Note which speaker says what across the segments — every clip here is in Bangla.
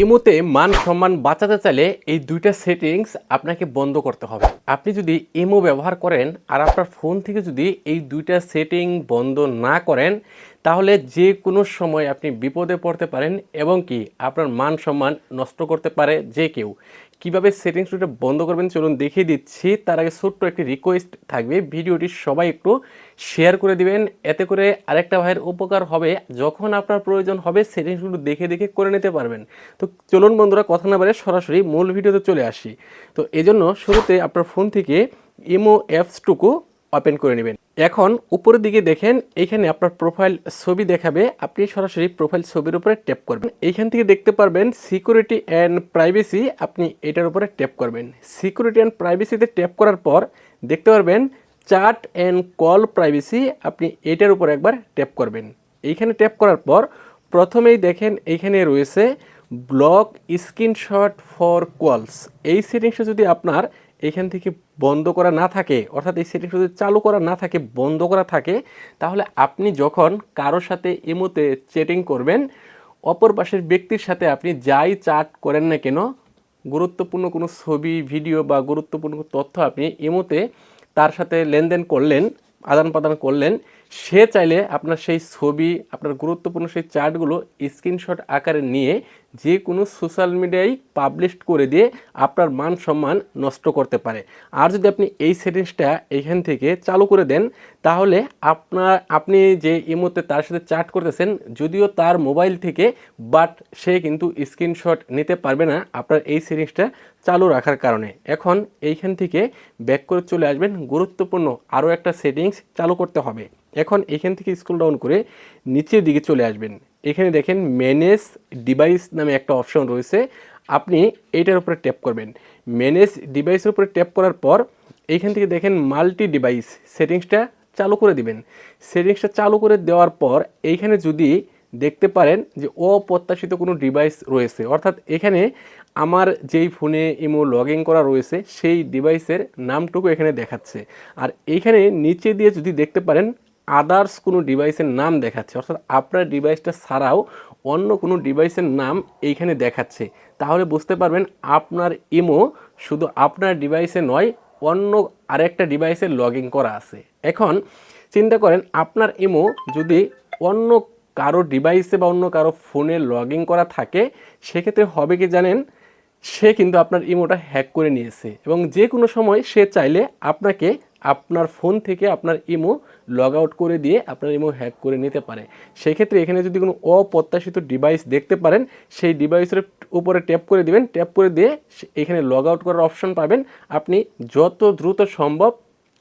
Speaker 1: ইমোতে মান সম্মান বাঁচাতে চাইলে এই দুইটা সেটিংস আপনাকে বন্ধ করতে হবে। আপনি যদি ইমো ব্যবহার করেন আর আপনার ফোন থেকে যদি এই দুইটা সেটিং বন্ধ না করেন তাহলে যে কোনো সময় আপনি বিপদে পড়তে পারেন এবং কি আপনার মান সম্মান নষ্ট করতে পারে যে কেউ। কীভাবে সেটিংস দুটো বন্ধ করবেন চলুন দেখিয়ে দিচ্ছি। তার আগে ছোট্ট একটি রিকোয়েস্ট থাকবে। ভিডিওটি সবাই একটু শেয়ার করে দিবেন। এতে করে আরেকটা ভাইয়ের উপকার হবে। যখন আপনার প্রয়োজন হবে সেটিংসগুলো দেখে দেখে করে নিতে পারবেন। তো চলুন বন্ধুরা, কথা না বারে সরাসরি মূল ভিডিওতে চলে আসি। তো এজন্য শুরুতে আপনার ফোন থেকে ইমো অ্যাপসটুকু ওপেন করে নেবেন। এখন উপরের দিকে দেখেন এইখানে আপনার প্রোফাইল ছবি দেখাবে। আপনি সরাসরি প্রোফাইল ছবির উপরে ট্যাপ করবেন। এইখান থেকে দেখতে পারবেন সিকিউরিটি অ্যান্ড প্রাইভেসি আপনি এটার উপরে ট্যাপ করবেন। সিকিউরিটি অ্যান্ড প্রাইভেসিতে ট্যাপ করার পর দেখতে পারবেন চার্ট অ্যান্ড কল প্রাইভেসি আপনি এটার উপর একবার ট্যাপ করবেন। এইখানে ট্যাপ করার পর প্রথমেই দেখেন এইখানে রয়েছে ব্লক স্ক্রিনশট ফর কলস এই সেটিংসটা যদি আপনার এখান থেকে বন্ধ করা না থাকে, অর্থাৎ এই সেটিংস যদি চালু করা না থাকে, বন্ধ করা থাকে, তাহলে আপনি যখন কারোর সাথে ইমোতে চ্যাটিং করবেন, অপর পাশের ব্যক্তির সাথে আপনি যাই চাট করেন না কেন, গুরুত্বপূর্ণ কোনো ছবি ভিডিও বা গুরুত্বপূর্ণ তথ্য আপনি ইমোতে তার সাথে লেনদেন করলেন আদান প্রদান করলেন, সে চাইলে আপনার সেই ছবি, আপনার গুরুত্বপূর্ণ সেই চার্টগুলো স্ক্রিনশট আকারে নিয়ে যে কোনো সোশ্যাল মিডিয়ায় পাবলিশ করে দিয়ে আপনার মান সম্মান নষ্ট করতে পারে। আর যদি আপনি এই সেটিংসটা এইখান থেকে চালু করে দেন, তাহলে আপনার, আপনি যে ইমোতে তার সাথে চ্যাট করতেছেন, যদিও তার মোবাইল থেকে বাট সে কিন্তু স্ক্রিনশট নিতে পারবে না আপনার এই সেটিংসটা চালু রাখার কারণে। এখন এইখান থেকে ব্যাক করে চলে আসবেন, গুরুত্বপূর্ণ আরও একটা সেটিংস চালু করতে হবে। এখন এখান থেকে স্ক্রল ডাউন করে নিচের দিকে চলে আসবেন। এখানে দেখেন ম্যানেজ ডিভাইস নামে একটা অপশন রয়েছে। আপনি এইটার উপরে ট্যাপ করবেন। ম্যানেজ ডিভাইসের উপরে ট্যাপ করার পর এইখান থেকে দেখেন মাল্টি ডিভাইস সেটিংসটা চালু করে দিবেন। সেটিংসটা চালু করে দেওয়ার পর এইখানে যদি দেখতে পারেন যে অপ্রত্যাশিত কোনো ডিভাইস রয়েছে, অর্থাৎ এখানে আমার যেই ফোনে ইমো লগ ইন করা রয়েছে, সেই ডিভাইসের নামটুকু এখানে দেখাচ্ছে। আর এইখানে নিচে দিয়ে যদি দেখতে পারেন আদার্স কোনো ডিভাইসের নাম দেখাচ্ছে, অর্থাৎ আপনার ডিভাইসটা ছাড়াও অন্য কোনো ডিভাইসের নাম এইখানে দেখাচ্ছে। তাহলে বুঝতে পারবেন আপনার ইমো শুধু আপনার ডিভাইসে নয়, অন্য আরেকটা ডিভাইসে লগ করা আছে। এখন চিন্তা করেন, আপনার ইমো যদি অন্য কারও ডিভাইসে বা অন্য কারও ফোনে লগ ইন করা থাকে, সেক্ষেত্রে হবে কি জানেন? সে কিন্তু আপনার ইমোটা হ্যাক করে নিয়েছে এবং যে কোনো সময় সে চাইলে আপনাকে আপনার ফোন থেকে আপনার ইমো লগ আউট করে দিয়ে আপনার ইমো হ্যাক করে নিতে পারে। সেক্ষেত্রে এখানে যদি কোনো অপ্রত্যাশিত ডিভাইস দেখতে পারেন, সেই ডিভাইসের উপরে ট্যাপ করে দিবেন। ট্যাপ করে দিয়ে এখানে লগ আউট করার অপশন পাবেন। আপনি যত দ্রুত সম্ভব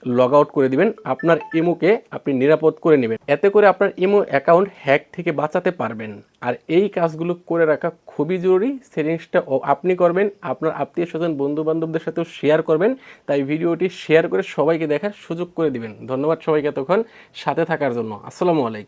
Speaker 1: লগ আউট করে দিবেন। আপনার ইমোকে আপনি নিরাপদ করে নেবেন। এতে করে আপনার ইমো অ্যাকাউন্ট হ্যাক থেকে বাঁচাতে পারবেন। আর এই কাজগুলো করে রাখা খুবই জরুরি। সেটিংসটা আপনি করবেন, আপনার আত্মীয় স্বজন বন্ধু বান্ধবদের সাথেও শেয়ার করবেন। তাই ভিডিওটি শেয়ার করে সবাইকে দেখার সুযোগ করে দিবেন। ধন্যবাদ সবাইকে তখন সাথে থাকার জন্য। আসসালামু আলাইকুম।